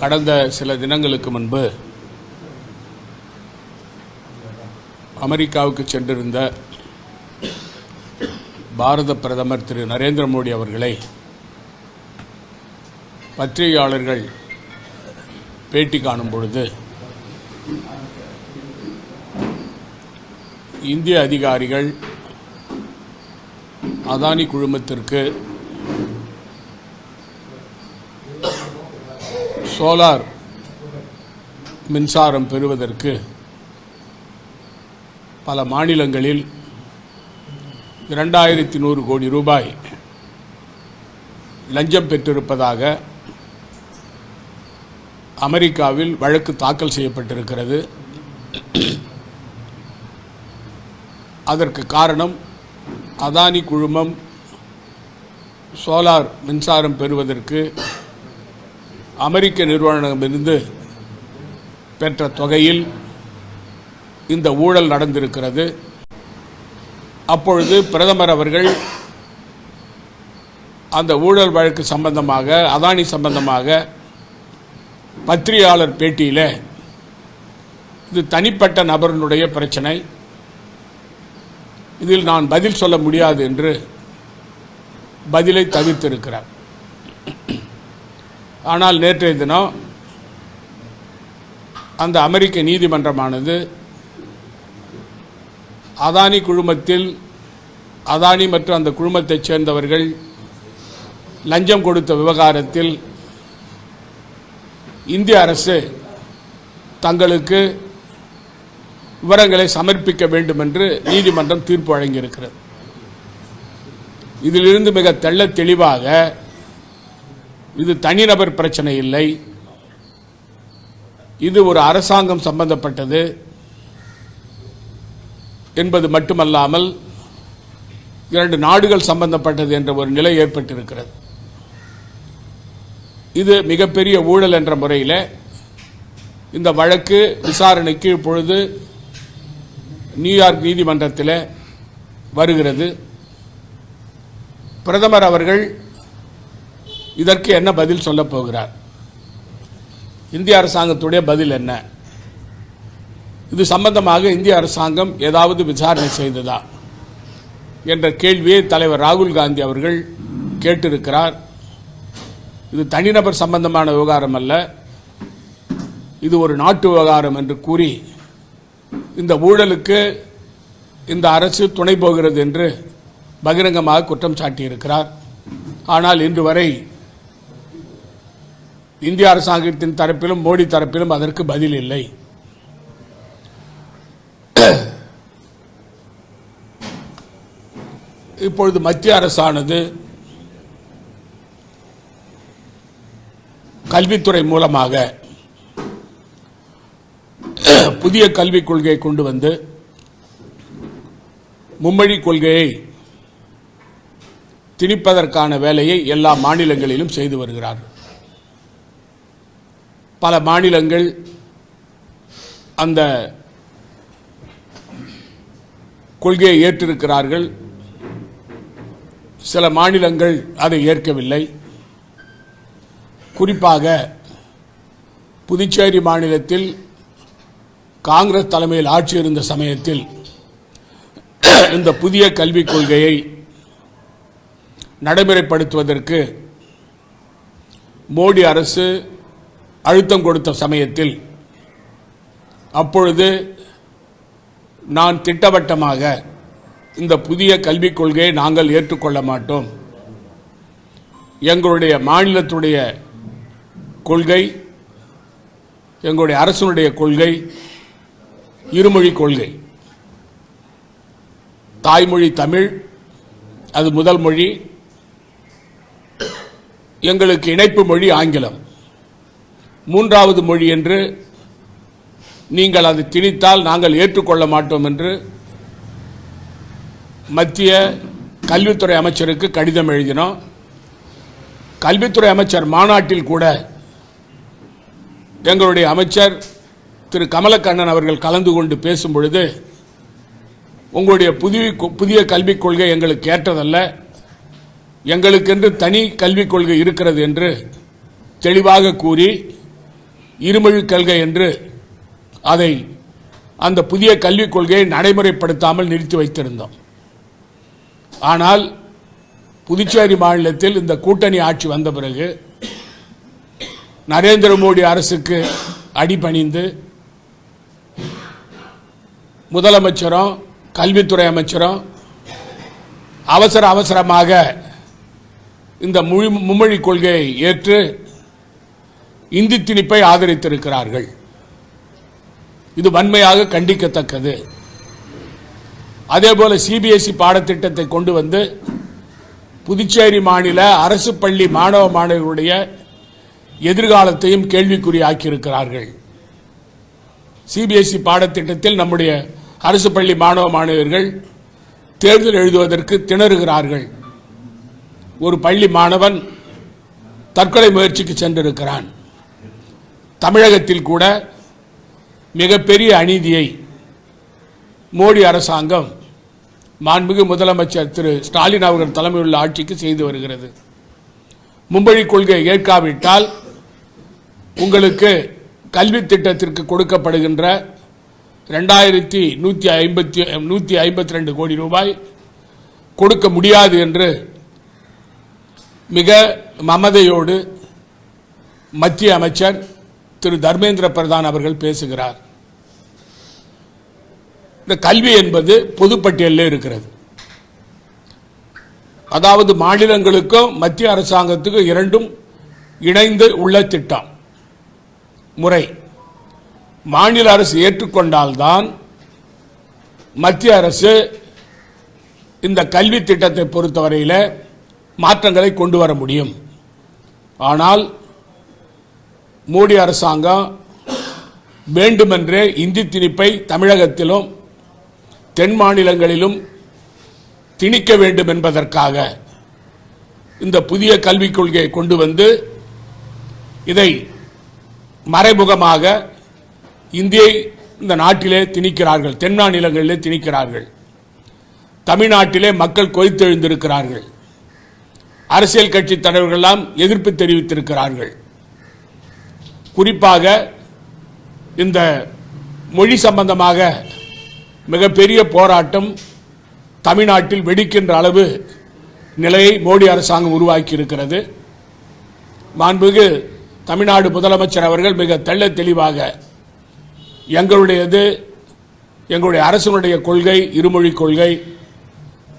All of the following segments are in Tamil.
கடந்த சில தினங்களுக்கு முன்பு அமெரிக்காவுக்கு சென்றிருந்த பாரத பிரதமர் திரு நரேந்திர மோடி அவர்களை பத்திரிகையாளர்கள் பேட்டி காணும் பொழுது இந்திய அதிகாரிகள் அதானி குழுமத்திற்கு சோலார் மின்சாரம் பெறுவதற்கு பல மாநிலங்களில் இரண்டாயிரத்தி நூறு கோடி ரூபாய் லஞ்சம் பெற்றிருப்பதாக அமெரிக்காவில் வழக்கு தாக்கல் செய்யப்பட்டிருக்கிறது. அதற்கு காரணம் அதானி குழுமம் சோலார் மின்சாரம் பெறுவதற்கு அமெரிக்க நிறுவனமிருந்து பெற்ற தொகையில் இந்த ஊழல் நடந்திருக்கிறது. அப்பொழுது பிரதமர் அவர்கள் அந்த ஊழல் வழக்கு சம்பந்தமாக அதானி சம்பந்தமாக பத்திரிகையாளர் பேட்டியில் இது தனிப்பட்ட நபரினுடைய பிரச்சனை. இதில் நான் பதில் சொல்ல முடியாது என்று பதிலை தவிர்த்திருக்கிறார். ஆனால் நேற்றைய தினம் அந்த அமெரிக்க நீதிமன்றமானது அதானி குழுமத்தில் அதானி மற்றும் அந்த குழுமத்தைச் சேர்ந்தவர்கள் லஞ்சம் கொடுத்த விவகாரத்தில் இந்திய அரசு தங்களுக்கு விவரங்களை சமர்ப்பிக்க வேண்டும் என்று நீதிமன்றம் தீர்ப்பு வழங்கியிருக்கிறது. இதிலிருந்து மிக தெள்ள தெளிவாக இது தனிநபர் பிரச்சனை இல்லை. இது ஒரு அரசாங்கம் சம்பந்தப்பட்டது என்பது மட்டுமல்லாமல் இரண்டு நாடுகள் சம்பந்தப்பட்டது என்ற ஒரு நிலை ஏற்பட்டிருக்கிறது. இது மிகப்பெரிய ஊழல் என்ற முறையில் இந்த வழக்கு விசாரணைக்கு இப்பொழுது நியூயார்க் நீதிமன்றத்தில் வருகிறது. பிரதமர் அவர்கள் இதற்கு என்ன பதில் சொல்ல போகிறார்? இந்திய அரசாங்கத்துடைய பதில் என்ன? இது சம்பந்தமாக இந்திய அரசாங்கம் ஏதாவது விசாரணை செய்ததா? என்ற கேள்வியை தலைவர் ராகுல் காந்தி அவர்கள் கேட்டிருக்கிறார். இது தனிநபர் சம்பந்தமான விவகாரம் அல்ல. இது ஒரு நாட்டு விவகாரம் என்று கூறி இந்த ஊழலுக்கு இந்த அரசு துணை போகிறது என்று பகிரங்கமாக குற்றம் சாட்டியிருக்கிறார். ஆனால் இன்று வரை இந்திய அரசாங்கத்தின் தரப்பிலும் மோடி தரப்பிலும் அதற்கு பதில் இல்லை. இப்பொழுது மத்திய அரசானது கல்வித்துறை மூலமாக புதிய கல்விக் கொள்கையை கொண்டு வந்து மும்மொழி கொள்கையை திணிப்பதற்கான வேலையை எல்லா மாநிலங்களிலும் செய்து வருகிறார்கள். பல மாநிலங்கள் அந்த கொள்கையை ஏற்றிருக்கிறார்கள். சில மாநிலங்கள் அதை ஏற்கவில்லை. குறிப்பாக புதுச்சேரி மாநிலத்தில் காங்கிரஸ் தலைமையில் ஆட்சி இருந்த சமயத்தில் இந்த புதிய கல்விக் கொள்கையை நடைமுறைப்படுத்துவதற்கு மோடி அரசு அழுத்தம் கொடுத்த சமயத்தில் அப்பொழுது நான் திட்டவட்டமாக இந்த புதிய கல்விக் கொள்கையை நாங்கள் ஏற்றுக்கொள்ள மாட்டோம். எங்களுடைய மாநிலத்துடைய கொள்கை எங்களுடைய அரசனுடைய கொள்கை இருமொழி கொள்கை. தாய்மொழி தமிழ் அது முதல் மொழி. எங்களுக்கு இணைப்பு மொழி ஆங்கிலம். மூன்றாவது மொழி என்று நீங்கள் அதை திணித்தால் நாங்கள் ஏற்றுக்கொள்ள மாட்டோம் என்று மத்திய கல்வித்துறை அமைச்சருக்கு கடிதம் எழுதினோம். கல்வித்துறை அமைச்சர் மாநாட்டில் கூட எங்களுடைய அமைச்சர் திரு கமலக்கண்ணன் அவர்கள் கலந்து கொண்டு பேசும் பொழுது உங்களுடைய புதிய புதிய கல்விக் கொள்கை எங்களுக்கு ஏற்றதல்ல. எங்களுக்கென்று தனி கல்விக் கொள்கை இருக்கிறது என்று தெளிவாக கூறி இருமொழி கல்கை என்று அதை அந்த புதிய கல்விக் கொள்கையை நடைமுறைப்படுத்தாமல் நிறுத்தி வைத்திருந்தோம். ஆனால் புதுச்சேரி மாநிலத்தில் இந்த கூட்டணி ஆட்சி வந்த பிறகு நரேந்திர மோடி அரசுக்கு அடிபணிந்து முதலமைச்சரும் கல்வித்துறை அமைச்சரும் அவசர அவசரமாக இந்த மொழி மும்மொழி கொள்கையை ஏற்று இந்தி திணிப்பை ஆதரித்திருக்கிறார்கள். இது வன்மையாக கண்டிக்கத்தக்கது. அதேபோல சிபிஎஸ்இ பாடத்திட்டத்தை கொண்டு வந்து புதுச்சேரி மாநில அரசு பள்ளி மாணவ மாணவர்களுடைய எதிர்காலத்தையும் கேள்விக்குறியாக்கியிருக்கிறார்கள் சிபிஎஸ்இ பாடத்திட்டத்தில் நம்முடைய அரசு பள்ளி மாணவ மாணவர்கள் தேர்தல் எழுதுவதற்கு திணறுகிறார்கள். ஒரு பள்ளி மாணவன் தற்கொலை முயற்சிக்கு சென்றிருக்கிறான். தமிழகத்தில் கூட மிகப்பெரிய அநீதியை மோடி அரசாங்கம் மாண்புமிகு முதலமைச்சர் திரு ஸ்டாலின் அவர்கள் தலைமையுள்ள ஆட்சிக்கு செய்து வருகிறது. மும்பழி கொள்கை ஏற்காவிட்டால் உங்களுக்கு கல்வி திட்டத்திற்கு கொடுக்கப்படுகின்ற ரெண்டாயிரத்தி நூற்றி ஐம்பத்தி நூற்றி ஐம்பத்தி ரெண்டு கோடி ரூபாய் கொடுக்க முடியாது என்று மிக மமதையோடு மத்திய அமைச்சர் திரு தர்மேந்திர பிரதான் அவர்கள் பேசுகிறார். இந்த கல்வி என்பது பொதுப்பட்டியலில் இருக்கிறது. அதாவது மாநிலங்களுக்கும் மத்திய அரசாங்கத்துக்கும் இரண்டும் இணைந்து உள்ள திட்டம் முறை. மாநில அரசு ஏற்றுக்கொண்டால்தான் மத்திய அரசு இந்த கல்வி திட்டத்தை பொறுத்தவரையில் மாற்றங்களை கொண்டு வர முடியும். ஆனால் மோடி அரசாங்கம் வேண்டுமென்றே இந்தி திணிப்பை தமிழகத்திலும் தென் மாநிலங்களிலும் திணிக்க வேண்டும் என்பதற்காக இந்த புதிய கல்விக் கொள்கையை கொண்டு வந்து இதை மறைமுகமாக இந்தியை இந்த நாட்டிலே திணிக்கிறார்கள் தென் மாநிலங்களிலே திணிக்கிறார்கள். தமிழ்நாட்டிலே மக்கள் கொதித்தெழுந்திருக்கிறார்கள். அரசியல் கட்சி தலைவர்களெல்லாம் எதிர்ப்பு தெரிவித்திருக்கிறார்கள். குறிப்பாக இந்த மொழி சம்பந்தமாக மிகப்பெரிய போராட்டம் தமிழ்நாட்டில் வெடிக்கின்ற அளவு நிலையை மோடி அரசாங்கம் உருவாக்கி இருக்கிறது மாண்புமிகு தமிழ்நாடு முதலமைச்சர் அவர்கள் மிக தெள்ள தெளிவாக எங்களுடையது எங்களுடைய அரசினுடைய கொள்கை இருமொழி கொள்கை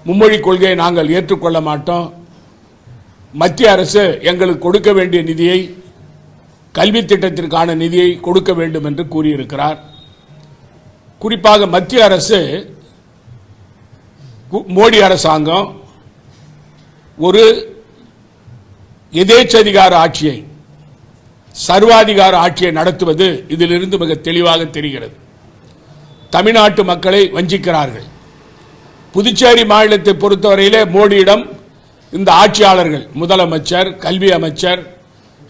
மும்மொழி கொள்கையை நாங்கள் ஏற்றுக்கொள்ள மாட்டோம். மத்திய அரசு எங்களுக்கு கொடுக்க வேண்டிய நிதியை கல்வி திட்டத்திற்கான நிதியை கொடுக்க வேண்டும் என்று கூறியிருக்கிறார். குறிப்பாக மத்திய அரசு மோடி அரசாங்கம் ஒரு எதேச்சதிகார ஆட்சியை சர்வாதிகார ஆட்சியை நடத்துவது இதிலிருந்து மிக தெளிவாக தெரிகிறது. தமிழ்நாட்டு மக்களை வஞ்சிக்கிறார்கள். புதுச்சேரி மாநிலத்தை பொறுத்தவரையிலே மோடியிடம் இந்த ஆட்சியாளர்கள் முதலமைச்சர் கல்வி அமைச்சர்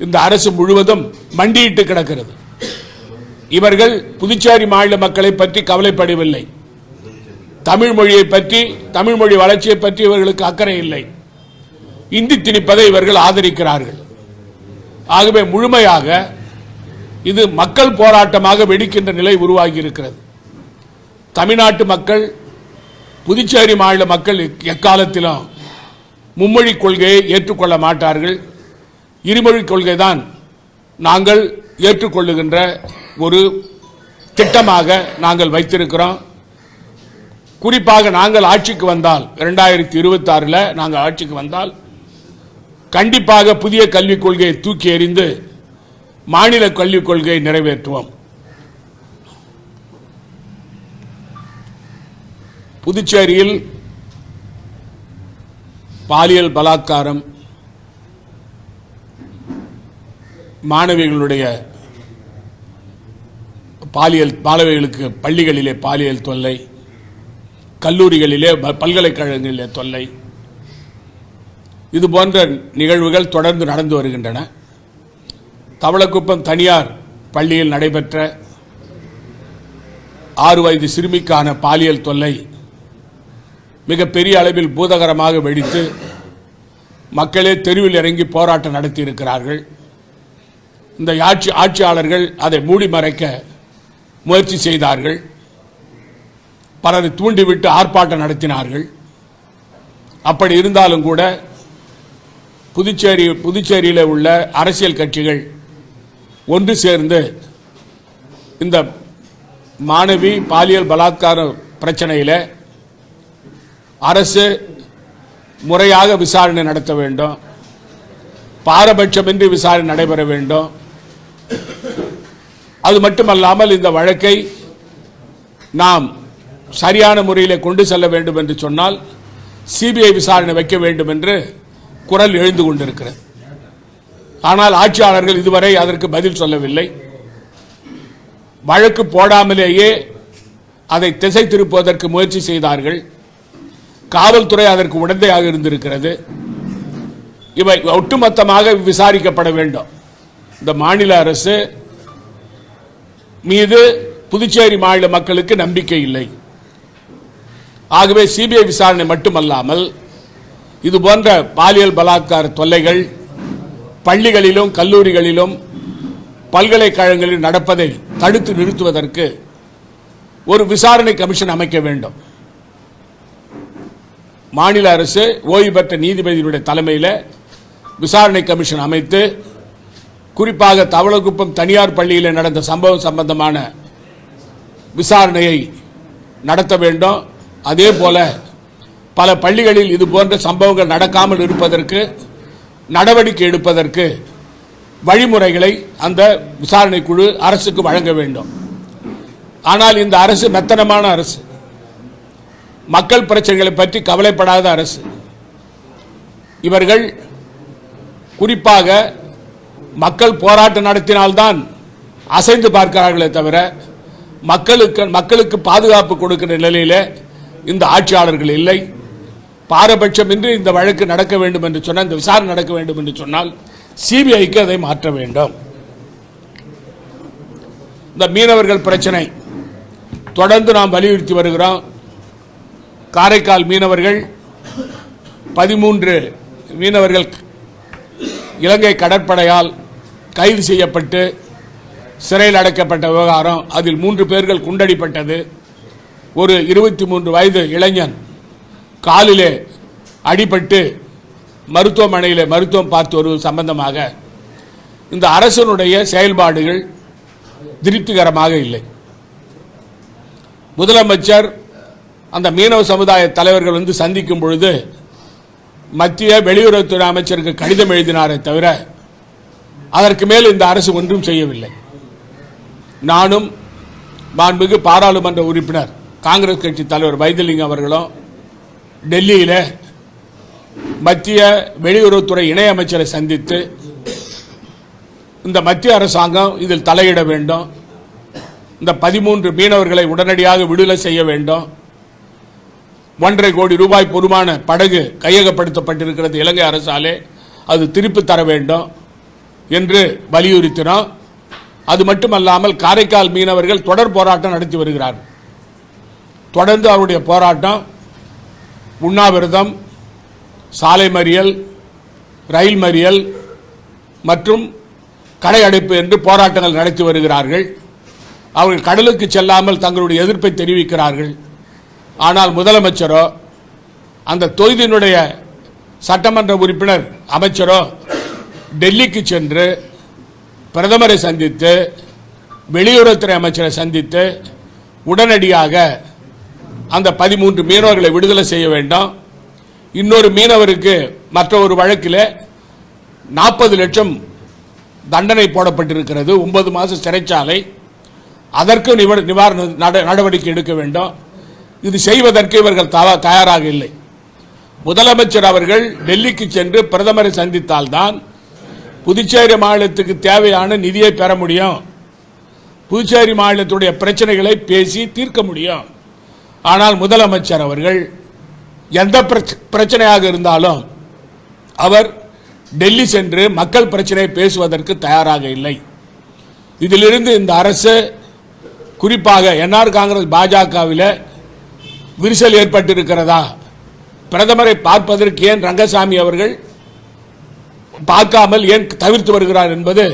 இந்த அரசு முழுவதும் மண்டியிட்டு கிடக்கிறது. இவர்கள் புதுச்சேரி மாநில மக்களை பற்றி கவலைப்படவில்லை. தமிழ் மொழியை பற்றி தமிழ் மொழி வளர்ச்சியை பற்றி இவர்களுக்கு அக்கறை இல்லை. இந்தி திணிப்பதை இவர்கள் ஆதரிக்கிறார்கள். ஆகவே முழுமையாக இது மக்கள் போராட்டமாக வெடிக்கின்ற நிலை உருவாகி இருக்கிறது தமிழ்நாட்டு மக்கள் புதுச்சேரி மாநில மக்கள் எக்- எக்காலத்திலும் மும்மொழி கொள்கையை ஏற்றுக்கொள்ள மாட்டார்கள். இருமொழி கொள்கை தான் நாங்கள் ஏற்றுக்கொள்ளுகின்ற ஒரு திட்டமாக நாங்கள் வைத்திருக்கிறோம். குறிப்பாக நாங்கள் ஆட்சிக்கு வந்தால் இரண்டாயிரத்தி இருபத்தி நாங்கள் ஆட்சிக்கு வந்தால் கண்டிப்பாக புதிய கல்விக் கொள்கையை தூக்கி எறிந்து மாநில கல்விக் கொள்கையை நிறைவேற்றுவோம். புதுச்சேரியில் பாலியல் பலாத்காரம் மாணவிகளுடைய பாலியல் மாணவிகளுக்கு பள்ளிகளிலே பாலியல் தொல்லை கல்லூரிகளிலே பல்கலைக்கழகங்களிலே தொல்லை. இது போன்ற நிகழ்வுகள் தொடர்ந்து நடந்து வருகின்றன. தவளக்குப்பம் தனியார் பள்ளியில் நடைபெற்ற ஆறு வயது சிறுமிக்கான பாலியல் தொல்லை மிக பெரிய அளவில் பூதகரமாக வெடித்து மக்களே தெருவில் இறங்கி போராட்டம் நடத்தி இருக்கிறார்கள் இந்த ஆட்சி ஆட்சியாளர்கள் அதை மூடி மறைக்க முயற்சி செய்தார்கள். பலரை தூண்டிவிட்டு ஆர்ப்பாட்டம் நடத்தினார்கள். அப்படி இருந்தாலும் கூட புதுச்சேரி புதுச்சேரியில் உள்ள அரசியல் கட்சிகள் ஒன்று சேர்ந்து இந்த மாணவி பாலியல் பலாத்கார பிரச்சனையில் அரசு முறையாக விசாரணை நடத்த வேண்டும். பாரபட்சமின்றி விசாரணை நடைபெற வேண்டும். அது மட்டுமல்லாமல் இந்த வழக்கை நாம் சரியான முறையில் கொண்டு செல்ல வேண்டும் என்று சொன்னால் சிபிஐ விசாரணை வைக்க வேண்டும் என்று குரல் எழுந்து கொண்டிருக்கிறது. ஆனால் ஆட்சியாளர்கள் இதுவரை அதற்கு பதில் சொல்லவில்லை. வழக்கு போடாமலேயே அதை திசை திருப்புவதற்கு முயற்சி செய்தார்கள். காவல்துறை அதற்கு உடந்தையாக இருந்திருக்கிறது. இவை ஒட்டுமொத்தமாக விசாரிக்கப்பட வேண்டும். இந்த மாநில அரசு மீது புதுச்சேரி மாநில மக்களுக்கு நம்பிக்கை இல்லை. ஆகவே சிபிஐ விசாரணை மட்டுமல்லாமல் இது போன்ற பாலியல் பலாத்கார தொல்லைகள் பள்ளிகளிலும் கல்லூரிகளிலும் பல்கலைக்கழகங்களில் நடப்பதை தடுத்து நிறுத்துவதற்கு ஒரு விசாரணை கமிஷன் அமைக்க வேண்டும். மாநில அரசு ஓய்வு பெற்ற நீதிபதியினுடைய தலைமையில் விசாரணை கமிஷன் அமைத்து குறிப்பாக தவளகுப்பம் தனியார் பள்ளியில் நடந்த சம்பவம் சம்பந்தமான விசாரணையை நடத்த வேண்டும். அதே போல பல பள்ளிகளில் இது போன்ற சம்பவங்கள் நடக்காமல் இருப்பதற்கு நடவடிக்கை எடுப்பதற்கு வழிமுறைகளை அந்த விசாரணை குழு அரசுக்கு வழங்க வேண்டும். ஆனால் இந்த அரசு மெத்தனமான அரசு. மக்கள் பிரச்சனைகளை பற்றி கவலைப்படாத அரசு. இவர்கள் குறிப்பாக மக்கள் போராட்டம் நடத்தினால்தான் அசைந்து பார்க்கிறார்களே தவிர மக்களுக்கு மக்களுக்கு பாதுகாப்பு கொடுக்கிற நிலையில இந்த ஆட்சியாளர்கள் இல்லை. பாரபட்சமின்றி இந்த வழக்கு நடக்க வேண்டும் என்று சொன்னால் இந்த விசாரணை நடக்க வேண்டும் என்று சொன்னால் சிபிஐக்கு அதை மாற்ற வேண்டும். இந்த மீனவர்கள் பிரச்சனை தொடர்ந்து நாம் வலியுறுத்தி வருகிறோம். காரைக்கால் மீனவர்கள் பதிமூன்று மீனவர்கள் இலங்கை கடற்படையால் கைது செய்யப்பட்டு சிறையில் அடைக்கப்பட்ட விவகாரம் அதில் மூன்று பேர்கள் குண்டடிப்பட்டது. ஒரு இருபத்தி மூன்று வயது இளைஞன் காலிலே அடிபட்டு மருத்துவமனையில் மருத்துவம் பார்த்து வருவது சம்பந்தமாக இந்த அரசனுடைய செயல்பாடுகள் திருப்திகரமாக இல்லை. முதலமைச்சர் அந்த மீனவ சமுதாய தலைவர்கள் வந்து சந்திக்கும் பொழுது மத்திய வெளியுறவுத்துறை அமைச்சருக்கு கடிதம் எழுதினாரே தவிர அதற்கு மேல் இந்த அரசு ஒன்றும் செய்யவில்லை. நானும் மாண்புமிகு பாராளுமன்ற உறுப்பினர் காங்கிரஸ் கட்சி தலைவர் வைத்திலிங்கம் அவர்களும் டெல்லியில் மத்திய வெளியுறவுத்துறை இணையமைச்சரை சந்தித்து இந்த மத்திய அரசாங்கம் இதில் தலையிட வேண்டும். இந்த பதிமூன்று மீனவர்களை உடனடியாக விடுதலை செய்ய வேண்டும். ஒன்றரை கோடி ரூபாய் பொறுமான படகு கையகப்படுத்தப்பட்டிருக்கிறது இலங்கை அரசாலே. அது திருப்பி தர வேண்டும். என்று வலியுறுத்தினோம் அது மட்டுமல்லாமல் காரைக்கால் மீனவர்கள் தொடர் போராட்டம் நடத்தி வருகிறார்கள். தொடர்ந்து அவருடைய போராட்டம் உண்ணாவிரதம் சாலை மறியல் ரயில் மறியல் மற்றும் கடை அடைப்பு என்று போராட்டங்கள் நடத்தி வருகிறார்கள். அவர்கள் கடலுக்கு செல்லாமல் தங்களுடைய எதிர்ப்பை தெரிவிக்கிறார்கள். ஆனால் முதலமைச்சரோ அந்த தொகுதியினுடைய சட்டமன்ற உறுப்பினர் அமைச்சரோ டெல்லிக்கு சென்று பிரதமரை சந்தித்து வெளியுறவுத்துறை அமைச்சரை சந்தித்து உடனடியாக அந்த பதிமூன்று மீனவர்களை விடுதலை செய்ய வேண்டும். இன்னொரு மீனவருக்கு மற்ற ஒரு வழக்கில் நாற்பது லட்சம் தண்டனை போடப்பட்டிருக்கிறது ஒன்பது மாதம் சிறைச்சாலை. அதற்கு நிவ- நிவாரண நட- நடவடிக்கை எடுக்க வேண்டும். இது செய்வதற்கு இவர்கள் தவ- தயாராக இல்லை. முதலமைச்சர் அவர்கள் டெல்லிக்கு சென்று பிரதமரை சந்தித்தால்தான் புதுச்சேரி மாநிலத்துக்கு தேவையான நிதியை பெற முடியும். புதுச்சேரி மாநிலத்துடைய பிரச்சனைகளை பேசி தீர்க்க முடியும். ஆனால் முதலமைச்சர் அவர்கள் எந்த பிரச்சனையாக இருந்தாலும் அவர் டெல்லி சென்று மக்கள் பிரச்சனையை பேசுவதற்கு தயாராக இல்லை. இதிலிருந்து இந்த அரசு குறிப்பாக என்ஆர் காங்கிரஸ் பாஜகவில் விரிசல் ஏற்பட்டிருக்கிறதா? பிரதமரை பார்ப்பதற்கு ஏன் ரங்கசாமி அவர்கள் பார்க்காமல் ஏன் தவிர்த்து வருகிறார் என்பது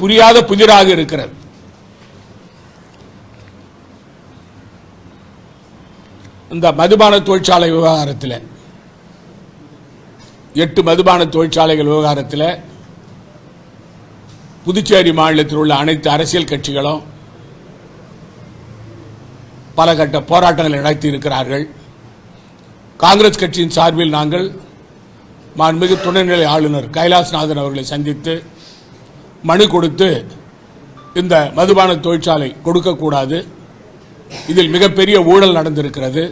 புரியாத புதிராக இருக்கிறது. இந்த மதுபான தொழிற்சாலை விவகாரத்தில் எட்டு மதுபான தொழிற்சாலைகள் விவகாரத்தில் புதுச்சேரி மாநிலத்தில் உள்ள அனைத்து அரசியல் கட்சிகளும் பல கட்ட போராட்டங்களை நடத்தி இருக்கிறார்கள். காங்கிரஸ் கட்சியின் சார்பில் நாங்கள் மாண்புமிகு துணைநிலை ஆளுநர் கைலாஸ்நாதன் அவர்களை சந்தித்து மனு கொடுத்து இந்த மதுபான தொழிற்சாலை கொடுக்கக்கூடாது. இதில் மிகப்பெரிய ஊழல் நடந்திருக்கிறது.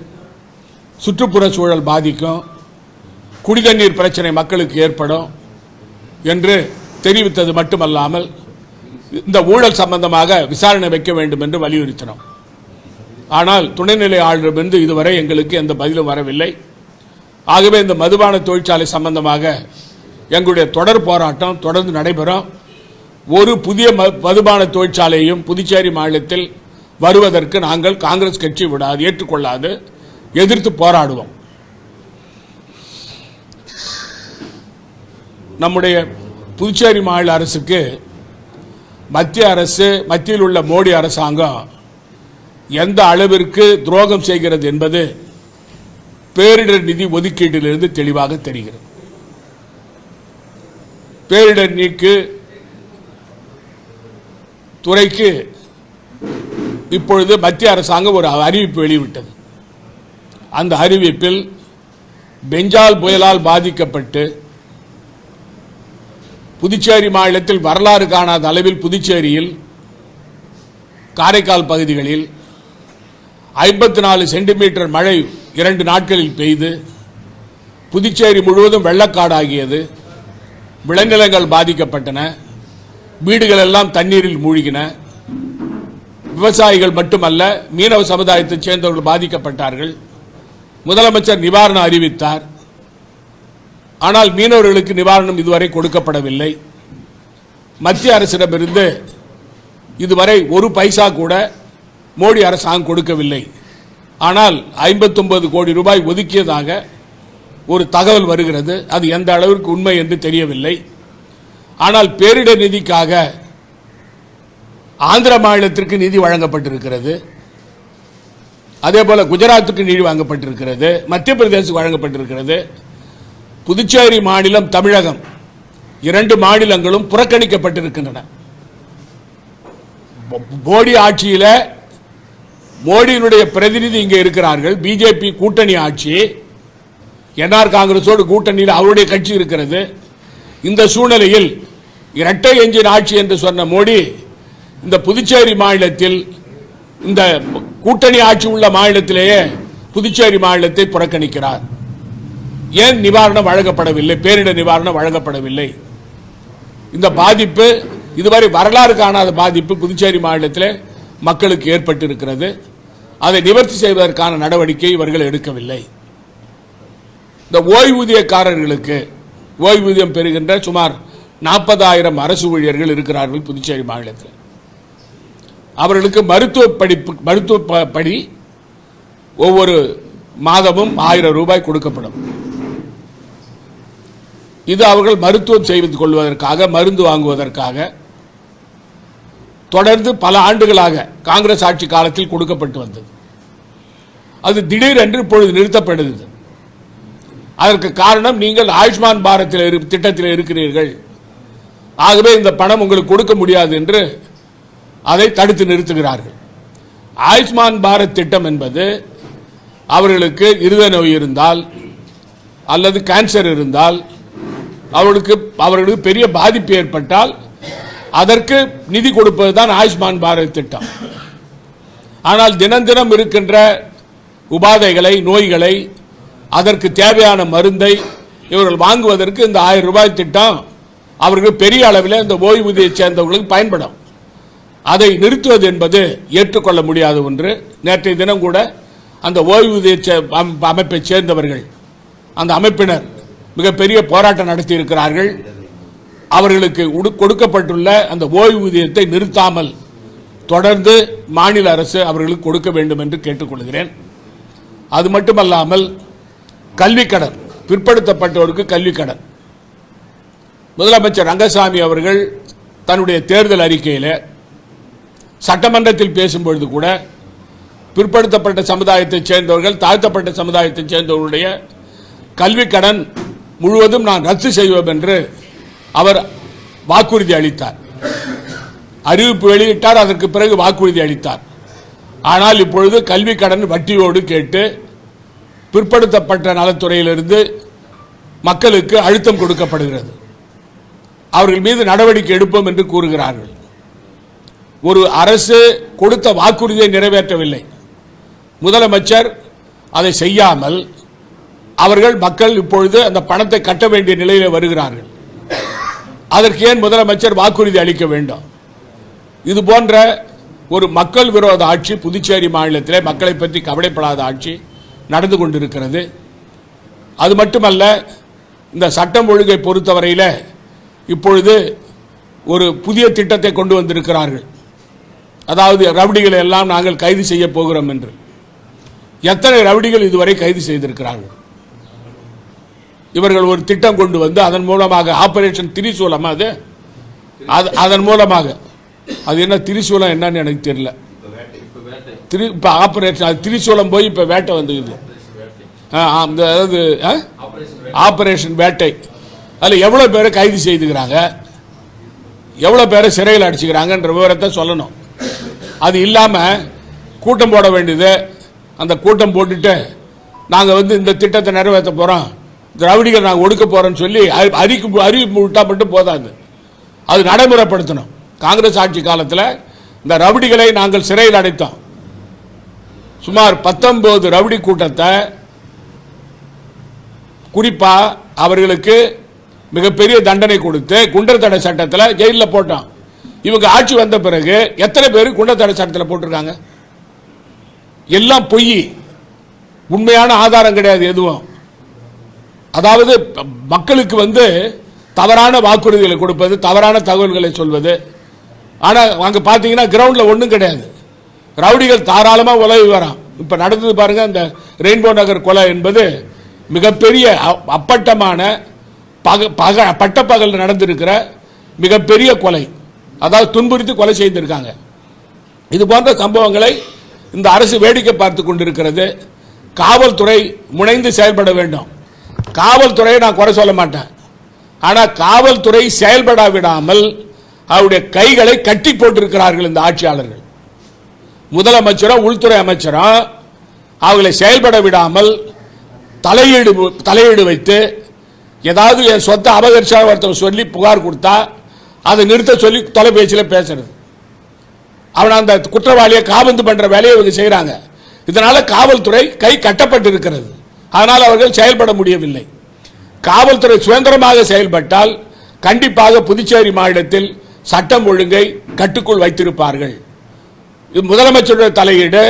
சுற்றுப்புற சூழல் பாதிக்கும். குடிதண்ணீர் பிரச்சனை மக்களுக்கு ஏற்படும் என்று தெரிவித்தது மட்டுமல்லாமல் இந்த ஊழல் சம்பந்தமாக விசாரணை வைக்க வேண்டும் என்று வலியுறுத்தினோம். ஆனால் துணைநிலை ஆளுநரிடமிருந்து இதுவரை எங்களுக்கு எந்த பதிலும் வரவில்லை. ஆகவே இந்த மதுபான தொழிற்சாலை சம்பந்தமாக எங்களுடைய தொடர் போராட்டம் தொடர்ந்து நடைபெறும். ஒரு புதிய ம- மதுபான தொழிற்சாலையும் புதுச்சேரி மாநிலத்தில் வருவதற்கு நாங்கள் காங்கிரஸ் கட்சி விடாது ஏற்றுக்கொள்ளாது எதிர்த்து போராடுவோம். நம்முடைய புதுச்சேரி மாநில அரசுக்கு மத்திய அரசு மத்தியில் உள்ள மோடி அரசாங்கம் எந்த அளவிற்கு துரோகம் செய்கிறது என்பது பேரிடர் நிதி ஒதுக்கீட்டிலிருந்து தெளிவாக தெரிகிறது. பேரிடர் நீக்கு துறைக்கு இப்பொழுது மத்திய அரசாங்கம் ஒரு அறிவிப்பு வெளியிட்டது. அந்த அறிவிப்பில் பெஞ்சால் புயலால் பாதிக்கப்பட்டு புதுச்சேரி மாநிலத்தில் வரலாறு காணாத அளவில் புதுச்சேரியில் காரைக்கால் பகுதிகளில் ஐம்பத்தி நாலு சென்டிமீட்டர் மழை இரண்டு நாட்களில் பெய்து புதுச்சேரி முழுவதும் வெள்ளக்காடாகியது விளைநிலங்கள் பாதிக்கப்பட்டன வீடுகள் எல்லாம் தண்ணீரில் மூழ்கின விவசாயிகள் மட்டுமல்ல மீனவ சமுதாயத்தைச் சேர்ந்தவர்கள் பாதிக்கப்பட்டார்கள். முதலமைச்சர் நிவாரணம் அறிவித்தார். ஆனால் மீனவர்களுக்கு நிவாரணம் இதுவரை கொடுக்கப்படவில்லை. மத்திய அரசிடமிருந்து இதுவரை ஒரு பைசா கூட மோடி அரசாங்கம் கொடுக்கவில்லை. ஆனால் 59 கோடி ரூபாய் ஒதுக்கியதாக ஒரு தகவல் வருகிறது. அது எந்த அளவிற்கு உண்மை என்று தெரியவில்லை. ஆனால் பேரிடர் நிதிக்காக ஆந்திர மாநிலத்திற்கு நிதி வழங்கப்பட்டிருக்கிறது. அதே போல குஜராத்துக்கு நிதி வழங்கப்பட்டிருக்கிறது. மத்திய பிரதேசத்துக்கு வழங்கப்பட்டிருக்கிறது. புதுச்சேரி மாநிலம் தமிழகம் இரண்டு மாநிலங்களும் புறக்கணிக்கப்பட்டிருக்கின்றன. போடி மோடி மோடியினுடைய பிரதிநிதி இங்கே இருக்கிறார்கள். பிஜேபி கூட்டணி ஆட்சி என்ஆர் காங்கிரஸோடு கூட்டணியில் அவருடைய கட்சி இருக்கிறது. இந்த சூழ்நிலையில் இரட்டை எஞ்சின் ஆட்சி என்று சொன்ன மோடி இந்த புதுச்சேரி மாநிலத்தில் இந்த கூட்டணி ஆட்சி உள்ள மாநிலத்திலேயே புதுச்சேரி மாநிலத்தை புறக்கணிக்கிறார். ஏன் நிவாரணம் வழங்கப்படவில்லை? பேரிடர் நிவாரணம் வழங்கப்படவில்லை. இந்த பாதிப்பு இதுவரை வரலாறு காணாத பாதிப்பு புதுச்சேரி மாநிலத்தில் மக்களுக்கு ஏற்பட்டிருக்கிறது. அதை நிவர்த்தி செய்வதற்கான நடவடிக்கை இவர்கள் எடுக்கவில்லை. இந்த ஓய்வூதியக்காரர்களுக்கு ஓய்வூதியம் பெறுகின்ற சுமார் நாற்பதாயிரம் அரசு ஊழியர்கள் இருக்கிறார்கள் புதுச்சேரி மாநிலத்தில். அவர்களுக்கு மருத்துவ படிப்பு மருத்துவ ப- படி ஒவ்வொரு மாதமும் ஆயிரம் ரூபாய் கொடுக்கப்படும். இது அவர்கள் மருத்துவம் செய்து கொள்வதற்காக மருந்து வாங்குவதற்காக தொடர்ந்து பல ஆண்டுகளாக காங்கிரஸ் ஆட்சி காலத்தில் கொடுக்கப்பட்டு வந்தது. அது திடீரென்று இப்பொழுது நிறுத்தப்படுகிறது அதற்கு காரணம் நீங்கள் ஆயுஷ்மான் பாரத்தில் இரு- திட்டத்தில் இருக்கிறீர்கள். ஆகவே இந்த பணம் உங்களுக்கு கொடுக்க முடியாது என்று அதை தடுத்து நிறுத்துகிறார்கள். ஆயுஷ்மான் பாரத் திட்டம் என்பது அவர்களுக்கு இருதய நோய் இருந்தால் அல்லது கேன்சர் இருந்தால் அவர்களுக்கு அவர்களுக்கு பெரிய பாதிப்பு ஏற்பட்டால் அதற்கு நிதி கொடுப்பது தான் ஆயுஷ்மான் பாரத் திட்டம். ஆனால் தினம் தினம் இருக்கின்ற உபாதைகளை நோய்களை அதற்கு தேவையான மருந்தை இவர்கள் வாங்குவதற்கு இந்த ஆயிரம் ரூபாய் திட்டம் அவர்கள் பெரிய அளவில் இந்த ஓய்வூதியை சேர்ந்தவர்களுக்கு பயன்படும். அதை நிறுத்துவது என்பது ஏற்றுக்கொள்ள முடியாத ஒன்று. நேற்றைய தினம் கூட அந்த ஓய்வூதிய சே- அமைப்பைச் சேர்ந்தவர்கள் அந்த அமைப்பினர் மிகப்பெரிய போராட்டம் நடத்தி இருக்கிறார்கள் அவர்களுக்கு உடு- கொடுக்கப்பட்டுள்ள அந்த ஓய்வூதியத்தை நிறுத்தாமல் தொடர்ந்து மாநில அரசு அவர்களுக்கு கொடுக்க வேண்டும் என்று கேட்டுக்கொள்கிறேன். அது மட்டுமல்லாமல் கல்விக்கடன் பிற்படுத்தப்பட்டோருக்கு கல்விக்கடன் முதலமைச்சர் ரங்கசாமி அவர்கள் தன்னுடைய தேர்தல் அறிக்கையில் சட்டமன்றத்தில் பேசும்பொழுது கூட பிற்படுத்தப்பட்ட சமுதாயத்தைச் சேர்ந்தவர்கள் தாழ்த்தப்பட்ட சமுதாயத்தைச் சேர்ந்தவர்களுடைய கல்விக்கடன் முழுவதும் நான் ரத்து செய்வோம் என்று அவர் வாக்குறுதி அளித்தார். அறிவிப்பு வெளியிட்டார் அதற்கு பிறகு வாக்குறுதி அளித்தார். ஆனால் இப்பொழுது கல்வி கடன் வட்டியோடு கேட்டு பிற்படுத்தப்பட்ட நலத்துறையிலிருந்து மக்களுக்கு அழுத்தம் கொடுக்கப்படுகிறது. அவர்கள் மீது நடவடிக்கை எடுப்போம் என்று கூறுகிறார்கள். ஒரு அரசு கொடுத்த வாக்குறுதியை நிறைவேற்றவில்லை. முதலமைச்சர் அதை செய்யாமல் அவர்கள் மக்கள் இப்பொழுது அந்த பணத்தை கட்ட வேண்டிய நிலையில் வருகிறார்கள். அதற்கு ஏன் முதலமைச்சர் வாக்குறுதி அளிக்க வேண்டும்? இது போன்ற ஒரு மக்கள் விரோத ஆட்சி புதுச்சேரி மாநிலத்திலே மக்களை பற்றி கவலைப்படாத ஆட்சி நடந்து கொண்டிருக்கிறது. அது மட்டுமல்ல இந்த சட்டம் ஒழுங்கை பொறுத்தவரையில் இப்பொழுது ஒரு புதிய திட்டத்தை கொண்டு வந்திருக்கிறார்கள். அதாவது ரவுடிகளை எல்லாம் நாங்கள் கைது செய்ய போகிறோம் என்று. எத்தனை ரவுடிகள் இதுவரை கைது செய்திருக்கிறார்கள்? இவர்கள் ஒரு திட்டம் கொண்டு வந்து அதன் மூலமாக ஆபரேஷன் திரிசூலம் அது? அது- அதன் மூலமாக. அது என்ன திரிசூலம் என்னன்னு எனக்கு தெரியல. திரு இப்போ ஆபரேஷன் அது திரிசூலம் போய் இப்போ வேட்டை வந்துக்குது. அந்த அதாவது ஆ? ஆபரேஷன் வேட்டை. அதில் எவ்வளோ பேரை கைது செய்துக்கிறாங்க? எவ்வளோ பேரை சிறையில் அடிச்சுக்கிறாங்கன்ற விவரத்தை சொல்லணும். அது இல்லாமல் கூட்டம் போட வேண்டியது. அந்த கூட்டம் போட்டுட்டு நாங்கள் வந்து இந்த திட்டத்தை நிறைவேற்ற போகிறோம் திராவிடிகள் நாங்கள் ஒடுக்க போகிறோன்னு சொல்லி அறி- அறிவிப்பு அறிவிப்பு விட்டா மட்டும் போதாது. அது நடைமுறைப்படுத்தணும். காங்கிரஸ் ஆட்சி காலத்தில் இந்த ரவுடிகளை நாங்கள் சிறையில் அடைத்தோம். சுமார் பத்தொன்பது ரவுடி கூட்டத்தை குறிப்பாக அவர்களுக்கு மிகப்பெரிய தண்டனை கொடுத்து குண்டர் தடை சட்டத்தில் ஜெயிலில் போட்டோம். இவங்க ஆட்சி வந்த பிறகு எத்தனை பேர் குண்டர் தடை சட்டத்தில் போட்டிருக்காங்க? எல்லாம் பொய். உண்மையான ஆதாரம் கிடையாது எதுவும். அதாவது மக்களுக்கு வந்து தவறான வாக்குறுதிகளை கொடுப்பது தவறான தகவல்களை சொல்வது. ஆனால் அங்கே பார்த்தீங்கன்னா கிரவுண்டில் ஒன்றும் கிடையாது. ரவுடிகள் தாராளமாக உலகி வரான் இப்போ நடந்தது பாருங்க அந்த ரெயின்போ நகர் கொலை என்பது மிகப்பெரிய அப்பட்டமான பக பக பட்டப்பகல் நடந்திருக்கிற மிகப்பெரிய கொலை. அதாவது துன்புறுத்தி கொலை செய்திருக்காங்க. இது போன்ற சம்பவங்களை இந்த அரசு வேடிக்கை பார்த்து கொண்டிருக்கிறது. காவல்துறை முனைந்து செயல்பட வேண்டும். காவல்துறையை நான் குறை சொல்ல மாட்டேன். ஆனால் காவல்துறை செயல்பட விடாமல் அவருடைய கைகளை கட்டி போட்டிருக்கிறார்கள் இந்த ஆட்சியாளர்கள். முதலமைச்சரும் உள்துறை அமைச்சரும் அவர்களை செயல்பட விடாமல் தலையீடு தலையீடு வைத்து ஏதாவது என் சொத்தை அபகரிச்சா ஒருத்தர் சொல்லி புகார் கொடுத்தா அதை நிறுத்த சொல்லி தொலைபேசியில் பேசுறது. அவன் அந்த குற்றவாளியை காபந்து பண்ற வேலையை இவங்க செய்கிறாங்க இதனால காவல்துறை கை கட்டப்பட்டு இருக்கிறது அதனால் அவர்கள் செயல்பட முடியவில்லை. காவல்துறை சுதந்திரமாக செயல்பட்டால் கண்டிப்பாக புதுச்சேரி மாநிலத்தில் சட்டம் ஒழுங்கை கட்டுக்குள் வைத்திருப்பார்கள். இது முதலமைச்சருடைய தலையீடு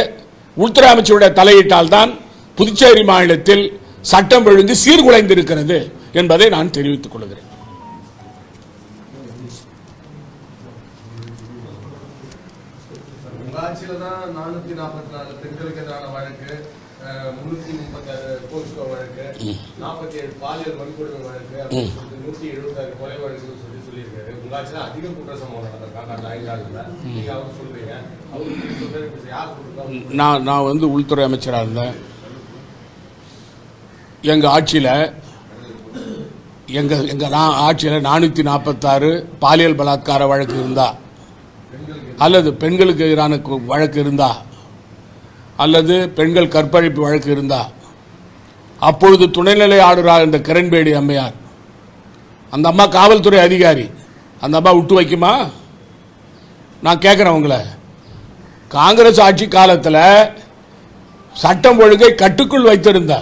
உள்துறை அமைச்சருடைய தலையீட்டால் தான் புதுச்சேரி மாநிலத்தில் சட்டம் ஒழுங்கு சீர்குலைந்திருக்கிறது என்பதை நான் தெரிவித்துக் கொள்கிறேன். நானூத்தி நாற்பத்தி நாலு பெண்களுக்கு எதிரான வழக்கு அஹ், முன்னூத்தி முப்பத்தாறு போஸ்கோ வழக்கு நாற்பத்தி ஏழு பாலியல் நூத்தி எழுபத்தாறு கொலை வழக்குன்னு சொல்லி சொல்லியிருக்காரு. உங்க ஆட்சியில அதிக குற்ற சம்பவம் நடந்திருக்காங்க. அந்த ஐந்து ஆண்டுல நீங்க அவர் சொல்றீங்க. அவருக்கு சொல்றாரு. இப்ப யார் சொல்றா நான் நான் வந்து உள்துறை அமைச்சராக இருந்தேன். எங்கள் ஆட்சியில் எங்கள் எங்கள் நான் ஆட்சியில் நானூற்றி நாற்பத்தாறு பாலியல் பலாத்கார வழக்கு இருந்தா. அல்லது பெண்களுக்கு எதிரான வழக்கு இருந்தா. அல்லது பெண்கள் கற்பழிப்பு வழக்கு இருந்தா. அப்பொழுது துணைநிலை ஆளுநராக இருந்த கிரண்பேடி அம்மையார் அந்த அம்மா காவல்துறை அதிகாரி. அந்த அம்மா விட்டு வைக்குமா? நான் கேட்குறேன் உங்களை. காங்கிரஸ் ஆட்சி காலத்தில் சட்டம் ஒழுங்கை கட்டுக்குள் வைத்திருந்தா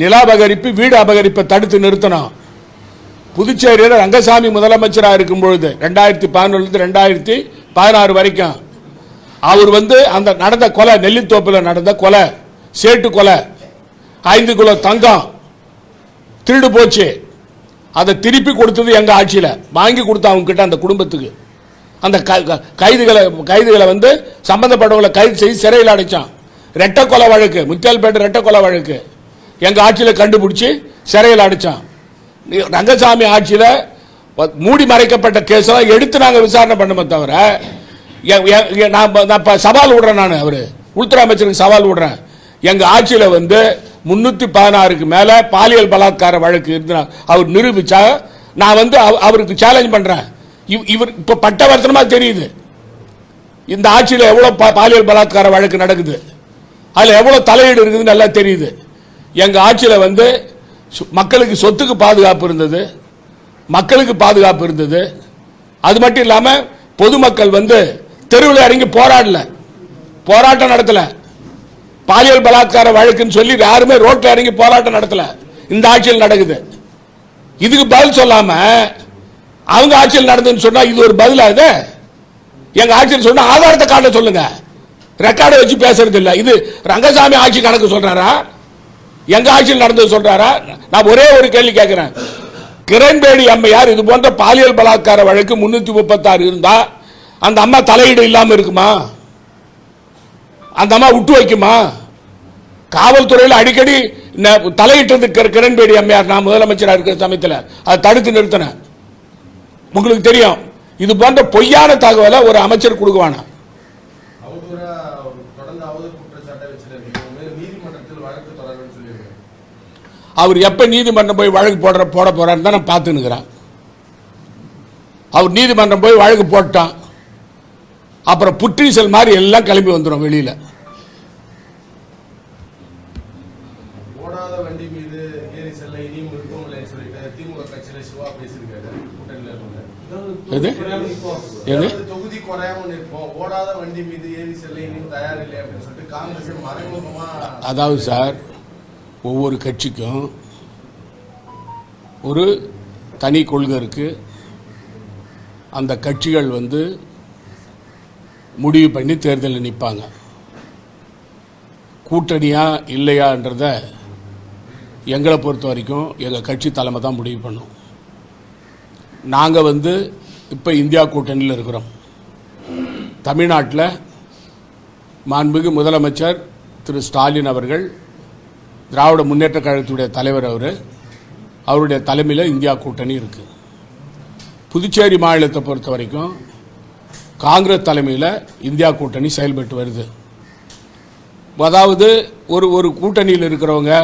நில அபகரிப்பு வீடு அபகரிப்பை தடுத்து நிறுத்தணும் புதுச்சேரியில் ரங்கசாமி முதலமைச்சராக இருக்கும் பொழுது ரெண்டாயிரத்தி பதினொன்று ரெண்டாயிரத்தி பதினாறு வரைக்கும் அவர் வந்து அந்த நடந்த கொலை நெல்லித்தோப்பில் நடந்த கொலை சேட்டு கொலை ஐந்து கிலோ தங்கம் திருடு போச்சு. அதை திருப்பி கொடுத்தது எங்கள் ஆட்சியில். வாங்கி கொடுத்தா அவங்ககிட்ட அந்த குடும்பத்துக்கு. அந்த க- க- கைதுகளை கைதுகளை வந்து சம்பந்தப்பட்டவங்களை கைது செய்து சிறையில் அடைச்சான். ரெட்டை கொலை வழக்கு முத்தியால்பேட்டை ரெட்டை கொலை வழக்கு. எங்கள் ஆட்சியில் கண்டுபிடிச்சி சிறையில் அடைச்சான். ரங்கசாமி ஆட்சியில் மூடி மறைக்கப்பட்ட கேஸெல்லாம் எடுத்து நாங்கள் விசாரணை பண்ணுமே தவிர நான் நான் சவால் விடுறேன் நான் அவர். உள்துறை அமைச்சருக்கு சவால் விடுறேன். எங்க ஆட்சியில வந்து முன்னூத்தி பதினாறுக்கு மேல பாலியல் பலாத்கார வழக்கு இருந்து அவர் நிரூபிச்சா நான் வந்து அவ- அவருக்கு சேலஞ்ச் பண்றேன். இவ்- இவர் இப்ப பட்டவர்த்தனமா தெரியுது. இந்த ஆட்சியில் எவ்வளவு பா- பாலியல் பலாத்கார வழக்கு நடக்குது. அதுல எவ்வளவு தலையீடு இருக்குதுன்னு நல்லா தெரியுது. எங்க ஆட்சியில வந்து சு- மக்களுக்கு சொத்துக்கு பாதுகாப்பு இருந்தது. மக்களுக்கு பாதுகாப்பு இருந்தது. அது மட்டும் இல்லாம பொதுமக்கள் வந்து தெருவில் இறங்கி போராடல. போராட்டம் நடத்தலை. பாலியல் பலாத்கார வழக்குன்னு சொல்லி யாருமே ரோட்டில் இறங்கி போராட்டம் நடத்தல. இந்த ஆட்சியில் நடக்குது. இதுக்கு பதில் சொல்லாம அவங்க ஆட்சியில் நடந்ததுன்னு சொன்னா இது ஒரு பதிலா இது? எங்க ஆட்சியில் சொன்னா ஆதாரத்தை காட்ட சொல்லுங்க. ரெக்கார்டை வச்சு பேசுறது இல்ல. இது ரங்கசாமி ஆட்சி கணக்கு சொல்றாரா? எங்க ஆட்சியில் நடந்தது சொல்றாரா? நான் ஒரே ஒரு கேள்வி கேட்கிறேன் கிரண்பேடி அம்மையார் இது போன்ற பாலியல் பலாத்கார வழக்கு முன்னூத்தி முப்பத்தாறு இருந்தா அந்த அம்மா தலையீடு இல்லாம இருக்குமா? அந்த அம்மா விட்டு வைக்குமா? காவல்துறையில் அடிக்கடி தலையிட்டது கிர- கிரண்பேடி அம்மையார் நான் முதலமைச்சராக இருக்கிற சமயத்தில் அதை தடுத்து நிறுத்தினேன் உங்களுக்கு தெரியும். இது போன்ற பொய்யான தகவலை ஒரு அமைச்சர் கொடுக்குவானா? அவர் எப்ப நீதிமன்றம் போய் வழக்கு போடுற போட போறான்னு தான் நான் பார்த்துன்னுக்கிறேன். அவர் நீதிமன்றம் போய் வழக்கு போட்டான். அப்புறம் புற்றீசல் மாதிரி எல்லாம் கிளம்பி வந்துடும் வெளியில ஓடாத வண்டி மீது ஏறி செல்ல இனியும் விருப்பம் இல்லைன்னு சொல்லிட்டு திமுக கட்சியில சிவா பேசியிருக்காரு கூட்டணியில இருந்த எது? எது? அதாவது தொகுதி ஓடாத வண்டி மீது ஏறி செல்ல தயார் இல்லை அப்படின்னு சொல்லிட்டு காங்கிரஸ் அதாவது சார் ஒவ்வொரு கட்சிக்கும் ஒரு தனி கொள்கை இருக்கு. அந்த கட்சிகள் வந்து முடிவு பண்ணி தேர்தலில் நிற்பாங்க. கூட்டணியா இல்லையான்றத எங்களை பொறுத்த வரைக்கும் எங்கள் கட்சி தலைமை தான் முடிவு பண்ணும். நாங்கள் வந்து இப்போ இந்தியா கூட்டணியில் இருக்கிறோம். தமிழ்நாட்டில் மாண்புமிகு முதலமைச்சர் திரு ஸ்டாலின் அவர்கள் திராவிட முன்னேற்ற கழகத்துடைய தலைவர் அவர் அவருடைய தலைமையில் இந்தியா கூட்டணி இருக்குது புதுச்சேரி மாநிலத்தை பொறுத்த வரைக்கும் காங்கிரஸ் தலைமையில் இந்தியா கூட்டணி செயல்பட்டு வருது. அதாவது ஒரு ஒரு கூட்டணியில் இருக்கிறவங்க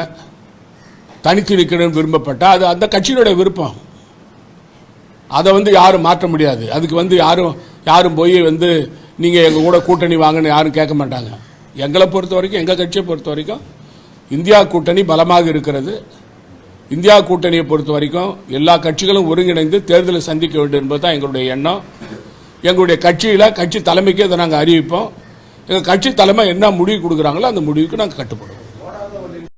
தனித்து நிற்கணும்னு விரும்பப்பட்டால் அது அந்த கட்சியினுடைய விருப்பம். அதை வந்து யாரும் மாற்ற முடியாது. அதுக்கு வந்து யாரும் யாரும் போய் வந்து நீங்கள் எங்கள் கூட கூட்டணி வாங்கன்னு யாரும் கேட்க மாட்டாங்க. எங்களை பொறுத்த வரைக்கும் எங்கள் கட்சியை பொறுத்த வரைக்கும் இந்தியா கூட்டணி பலமாக இருக்கிறது. இந்தியா கூட்டணியை பொறுத்த வரைக்கும் எல்லா கட்சிகளும் ஒருங்கிணைந்து தேர்தலை சந்திக்க வேண்டும் என்பது தான் எங்களுடைய எண்ணம். எங்களுடைய கட்சியில் கட்சி தலைமைக்கு அதை நாங்கள் அறிவிப்போம். எங்கள் கட்சி தலைமை என்ன முடிவு கொடுக்குறாங்களோ அந்த முடிவுக்கு நாங்கள் கட்டுப்படுவோம்.